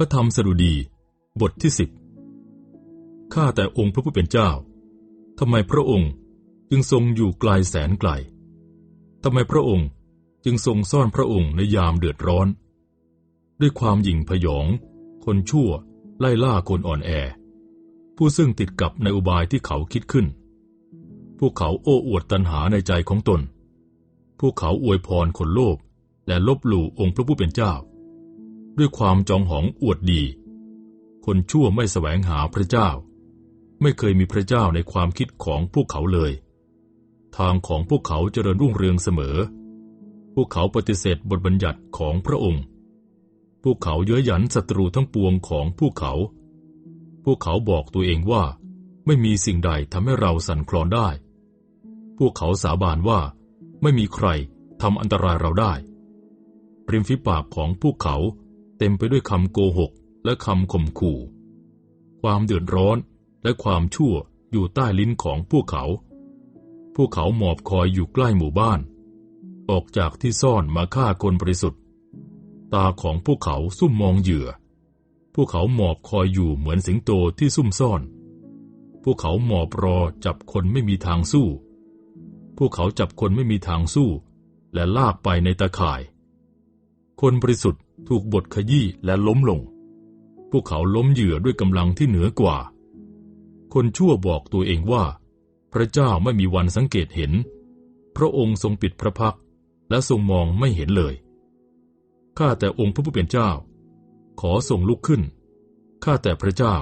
ระธรรมสดุดี บทที่สิบข้าแต่องค์พระผู้เป็นเจ้าทำไมพระองค์จึงทรงอยู่ไกลแสนไกลทำไมพระองค์จึงทรงซ่อนพระองค์ในยามเดือดร้อน ด้วยความหยิ่งพยอง คนชั่วไล่ล่าคนอ่อนแอ ผู้ซึ่งติดกับในอุบายที่เขาคิดขึ้น พวกเขาโอ้อวดตัณหาในใจของตน พวกเขาอวยพรคนโลภและลบหลู่องค์พระผู้เป็นเจ้า ด้วยความจองหองอวดดี คนชั่วไม่แสวงหาพระเจ้า ไม่เคยมีพระเจ้าในความคิดของพวกเขาเลย ทางของพวกเขาเจริญรุ่งเรืองเสมอ พวกเขาปฏิเสธบทบัญญัติของพระองค์ พวกเขาเย้ยหยันศัตรูทั้งปวงของพวกเขา พวกเขาบอกตัวเองว่า ไม่มีสิ่งใดทำให้เราสั่นคลอนได้ พวกเขาสาบานว่า ไม่มีใครทำอันตรายเราได้ริมฝีปากของพวกเขา เต็มไปด้วยคำโกหก และคำข่มขู่ ความเดือดร้อนและความชั่วอยู่ใต้ลิ้นของพวกเขา พวกเขาหมอบคอยอยู่ใกล้หมู่บ้าน ออกจากที่ซ่อนมาฆ่าคนบริสุทธิ์ ตาของพวกเขาซุ่มมองเหยื่อ พวกเขาหมอบคอยอยู่เหมือนสิงโตที่ซุ่มซ่อน พวกเขาหมอบรอจับคนไม่มีทางสู้ พวกเขาจับคนไม่มีทางสู้ และลากไปในตาข่าย คนบริสุทธิ์ ถูกบทขยี้และล้มลง พวกเขาล้มเหยื่อด้วยกำลังที่เหนือกว่า คนชั่วบอกตัวเองว่า พระเจ้าไม่มีวันสังเกตเห็น พระองค์ทรงปิดพระพักและทรงมองไม่เห็นเลย ข้าแต่องค์พระผู้เป็นเจ้า ขอทรงลุกขึ้น ข้าแต่พระเจ้า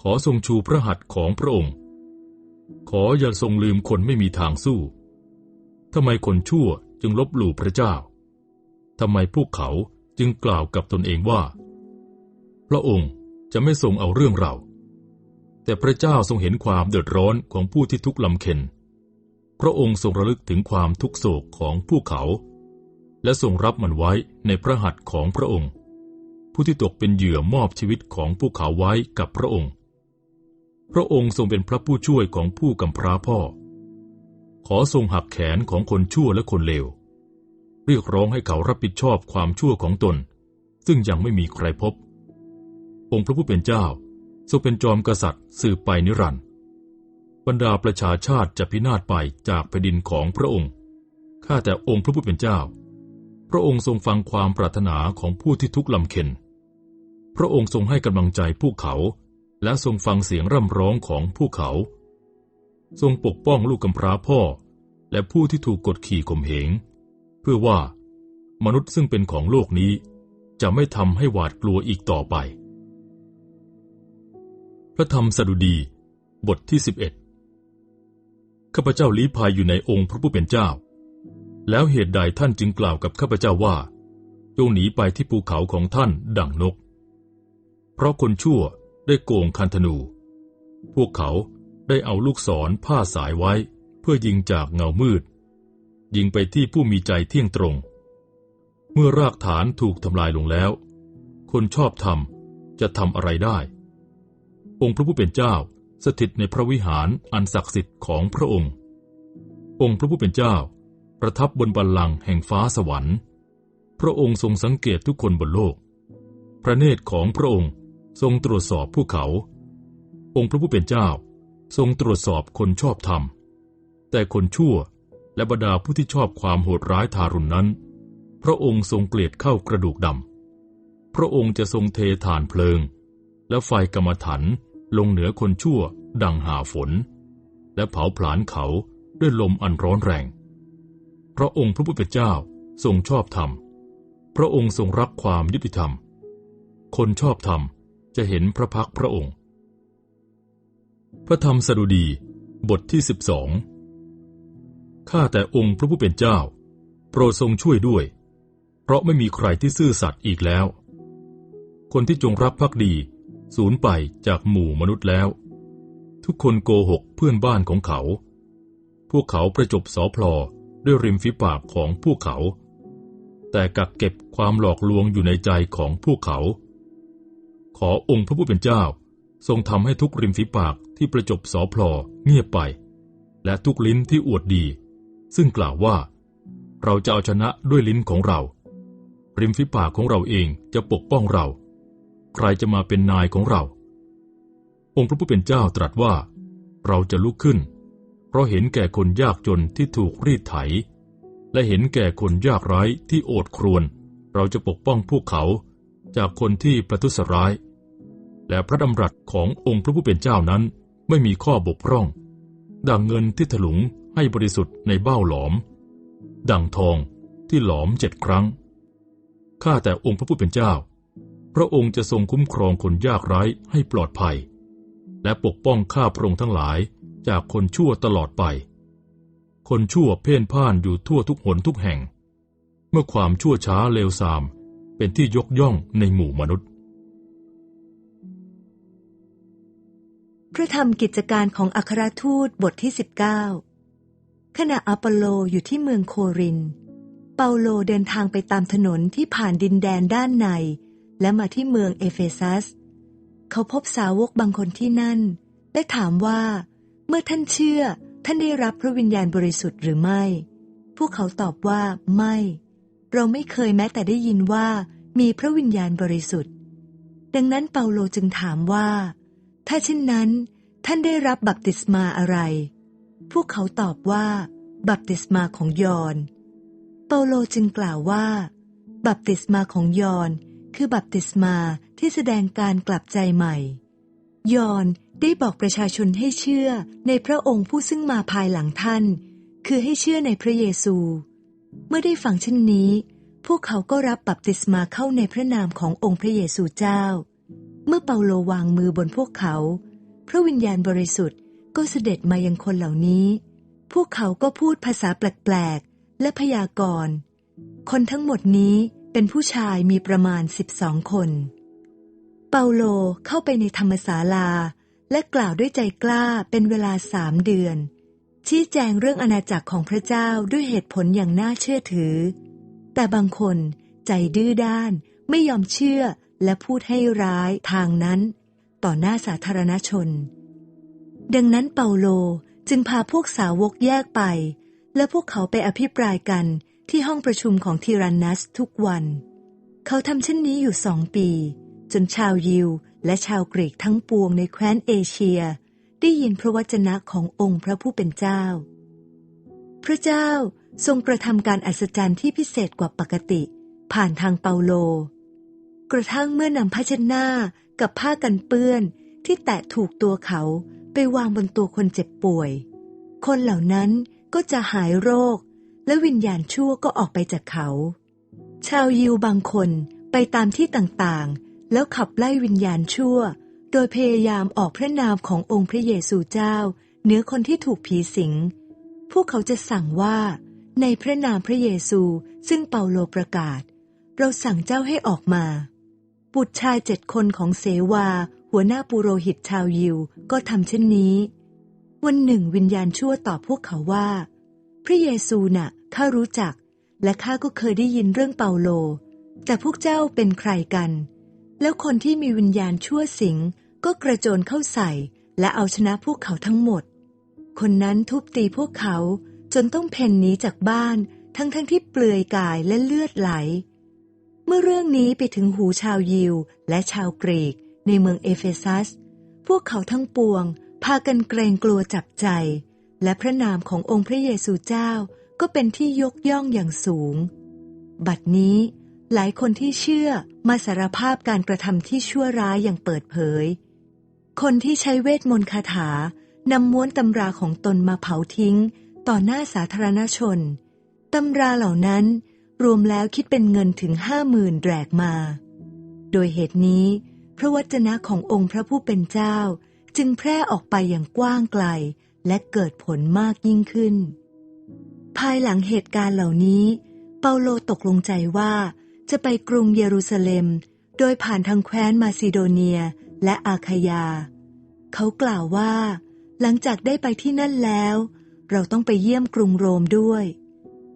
ขอทรงชูพระหัตถ์ของพระองค์ ขออย่าทรงลืมคนไม่มีทางสู้ ทำไมคนชั่วจึงลบหลู่พระเจ้า ทำไมพวกเขา จึงกล่าวกับตนเองว่า พระองค์จะไม่ทรงเอาเรื่องเรา แต่พระเจ้าทรงเห็นความเดือดร้อนของผู้ที่ทุกข์ลำเค็น พระองค์ทรงระลึกถึงความทุกโศกของพวกเขา และทรงรับมันไว้ในพระหัตถ์ของพระองค์ ผู้ที่ตกเป็นเหยื่อมอบชีวิตของพวกเขาไว้กับพระองค์ พระองค์ทรงเป็นพระผู้ช่วยของผู้กำพร้าพ่อ ขอทรงหักแขนของคนชั่วและคนเลว เรียกร้องให้เขารับผิดชอบความชั่วของตน ซึ่งยังไม่มีใครพบ องค์พระผู้เป็นเจ้าทรงเป็นจอมกษัตริย์สืบไปนิรันดร์บรรดาประชาชาติจะพินาศไปจากแผ่นดินของพระองค์ ข้าแต่องค์พระผู้เป็นเจ้า พระองค์ทรงฟังความปรารถนาของผู้ที่ทุกข์ลำเค็นพระองค์ทรงให้กำลังใจพวกเขา และทรงฟังเสียงร่ำร้องของพวกเขา ทรงปกป้องลูกกำพร้าพ่อ และผู้ที่ถูกกดขี่ข่มเหง เพื่อว่ามนุษย์ซึ่งเป็นของโลกนี้ จะไม่ทำให้หวาดกลัวอีกต่อไป พระธรรมสดุดี บทที่สิบเอ็ดข้าพเจ้าลี้ภัยอยู่ในองค์พระผู้เป็นเจ้า แล้วเหตุใดท่านจึงกล่าวกับข้าพเจ้าว่าจงหนีไปที่ภูเขาของท่านดั่งนก เพราะคนชั่วได้โกงคันธนู พวกเขาได้เอาลูกศรผ้าสายไว้ เพื่อยิงจากเงามืด ยิงไปที่ผู้มีใจเที่ยงตรง เมื่อรากฐานถูกทำลายลงแล้ว คนชอบธรรมจะทำอะไรได้ องค์พระผู้เป็นเจ้าสถิตในพระวิหารอันศักดิ์สิทธิ์ของพระองค์ องค์พระผู้เป็นเจ้าประทับบนบัลลังก์แห่งฟ้าสวรรค์ พระองค์ทรงสังเกตทุกคนบนโลก พระเนตรของพระองค์ทรงตรวจสอบผู้เขา องค์พระผู้เป็นเจ้าทรงตรวจสอบคนชอบธรรม แต่คนชั่ว และบรรดาผู้ที่ชอบความโหดร้ายทารุณนั้น พระองค์ทรงเกลียดเข้ากระดูกดำ พระองค์จะทรงเทฐานเพลิง และไฟกรรมฐานลงเหนือคนชั่ว ดังหาฝน และเผาผลาญเขาด้วยลมอันร้อนแรง พระองค์พระผู้เป็นเจ้าทรงชอบธรรม พระองค์ทรงรักความยุติธรรม คนชอบธรรมจะเห็นพระพักพระองค์ พระธรรมสดุดีบทที่สิบสอง ข้าแต่องค์พระผู้เป็นเจ้า โปรดทรงช่วยด้วย เพราะไม่มีใครที่ซื่อสัตย์อีกแล้ว คนที่จงรักภักดี สูญไปจากหมู่มนุษย์แล้ว ทุกคนโกหกเพื่อนบ้านของเขา พวกเขาประจบสอพลอด้วยริมฝีปากของพวกเขา แต่กักเก็บความหลอกลวงอยู่ในใจของพวกเขา ขอองค์พระผู้เป็นเจ้า ทรงทำให้ทุกริมฝีปากที่ประจบสอพลอเงียบไป และทุกลิ้นที่อวดดี ซึ่งกล่าวว่า เราจะเอาชนะด้วยลิ้นของเรา ริมฝีปากของเราเองจะปกป้องเรา ใครจะมาเป็นนายของเรา องค์พระผู้เป็นเจ้าตรัสว่า เราจะลุกขึ้น เพราะเห็นแก่คนยากจนที่ถูกรีดไถ และเห็นแก่คนยากไร้ที่โอดครวน เราจะปกป้องพวกเขาจากคนที่ประทุษร้าย และพระดำรัสขององค์พระผู้เป็นเจ้านั้นไม่มีข้อบกพร่อง ดังเงินที่ถลุง ให้บริสุทธิ์ในเบ้าหลอม ดังทองที่หลอมเจ็ดครั้ง ข้าแต่องค์พระผู้เป็นเจ้า พระองค์จะทรงคุ้มครองคนยากไร้ให้ปลอดภัย และปกป้องข้าพระองค์ทั้งหลายจากคนชั่วตลอดไป คนชั่วเพ่นพ่านอยู่ทั่วทุกหนทุกแห่ง เมื่อความชั่วช้าเลวทรามเป็นที่ยกย่องในหมู่มนุษย์ พระธรรมกิจการของอัครทูตบทที่ 19 ขณะอัปโลอยู่ที่เมืองโคริน เปาโลเดินทางไปตามถนนที่ผ่านดินแดนด้านใน และมาที่เมืองเอเฟซัส เขาพบสาวกบางคนที่นั่น และถามว่า เมื่อท่านเชื่อท่านได้รับพระวิญญาณบริสุทธิ์หรือไม่ พวกเขาตอบว่าไม่ เราไม่เคยแม้แต่ได้ยินว่ามีพระวิญญาณบริสุทธิ์ ดังนั้นเปาโลจึงถามว่า ถ้าเช่นนั้น ท่านได้รับบัพติศมาอะไร พวกเขาตอบว่า บัพติศมาของยอน เปาโลจึงกล่าวว่า บัพติศมาของยอน คือบัพติศมาที่แสดงการกลับใจใหม่ ยอนได้บอกประชาชนให้เชื่อในพระองค์ผู้ซึ่งมาภายหลังท่าน คือให้เชื่อในพระเยซู เมื่อได้ฟังเช่นนี้ พวกเขาก็รับบัพติศมาเข้าในพระนามขององค์พระเยซูเจ้า เมื่อเปาโลวางมือบนพวกเขา พระวิญญาณบริสุทธิ์ ก็เสด็จมายังคนเหล่านี้ พวกเขาก็พูดภาษาแปลกๆ และพยากรณ์ คนทั้งหมดนี้เป็นผู้ชายมีประมาณสิบสองคน เปาโลเข้าไปในธรรมศาลา และกล่าวด้วยใจกล้าเป็นเวลาสามเดือน ชี้แจงเรื่องอาณาจักรของพระเจ้าด้วยเหตุผลอย่างน่าเชื่อถือ แต่บางคนใจดื้อด้านไม่ยอมเชื่อและพูดให้ร้ายทางนั้น ต่อหน้าสาธารณชน ดังนั้นเปาโลจึงพาพวกสาวกแยกไป และพวกเขาไปอภิปรายกันที่ห้องประชุมของทีรันนัสทุกวัน เขาทำเช่นนี้อยู่สองปี จนชาวยิวและชาวกรีกทั้งปวงในแคว้นเอเชีย ได้ยินพระวจนะขององค์พระผู้เป็นเจ้า พระเจ้าทรงกระทำการอัศจรรย์ที่พิเศษกว่าปกติ ผ่านทางเปาโล กระทั่งเมื่อนำผ้าเช็ดหน้ากับผ้ากันเปื้อนที่แตะถูกตัวเขา ไปวางบนตัวคนเจ็บป่วย คนเหล่านั้นก็จะหายโรค และวิญญาณชั่วก็ออกไปจากเขา ชาวยิวบางคนไปตามที่ต่างๆ แล้วขับไล่วิญญาณชั่ว โดยพยายามออกพระนามขององค์พระเยซูเจ้าเหนือคนที่ถูกผีสิง พวกเขาจะสั่งว่า ในพระนามพระเยซูซึ่งเปาโลประกาศ เราสั่งเจ้าให้ออกมา บุตรชายเจ็ดคนของเสวา หัวหน้าปุโรหิตชาวยิวก็ทำเช่นนี้ วันหนึ่งวิญญาณชั่วตอบพวกเขาว่า พระเยซูน่ะข้ารู้จัก และข้าก็เคยได้ยินเรื่องเปาโล แต่พวกเจ้าเป็นใครกัน แล้วคนที่มีวิญญาณชั่วสิงก็กระโจนเข้าใส่ และเอาชนะพวกเขาทั้งหมด คนนั้นทุบตีพวกเขาจนต้องเพ่นหนีจากบ้าน ทั้งๆทที่เปลือยกายและเลือดไหล เมื่อเรื่องนี้ไปถึงหูชาวยิวและชาวกรีก ในเมืองเอเฟซัส พวกเขาทั้งปวง พากันเกรงกลัวจับใจ และพระนามขององค์พระเยซูเจ้าก็เป็นที่ยกย่องอย่างสูง บัดนี้หลายคนที่เชื่อมาสารภาพการกระทำที่ชั่วร้ายอย่างเปิดเผย คนที่ใช้เวทมนต์คาถานำม้วนตำราของตนมาเผาทิ้ง ต่อหน้าสาธารณชน ตำราเหล่านั้นรวมแล้วคิดเป็นเงินถึงห้าหมื่นแดกมา โดยเหตุนี้ พระวจนะขององค์พระผู้เป็นเจ้า จึงแพร่ออกไปอย่างกว้างไกล และเกิดผลมากยิ่งขึ้น ภายหลังเหตุการณ์เหล่านี้ เปาโลตกลงใจว่าจะไปกรุงเยรูซาเล็ม โดยผ่านทางแคว้นมาซิโดเนียและอาคายา เขากล่าวว่า หลังจากได้ไปที่นั่นแล้ว เราต้องไปเยี่ยมกรุงโรมด้วย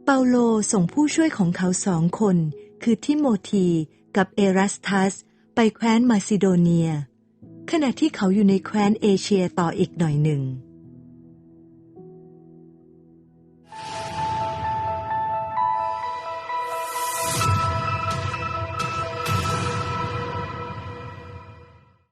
เปาโลส่งผู้ช่วยของเขาสองคน คือทิโมธีกับเอรัสทัส ไปแคว้นมาซิโดเนีย ขณะที่เขาอยู่ในแคว้นเอเชียต่ออีกหน่อยหนึ่ง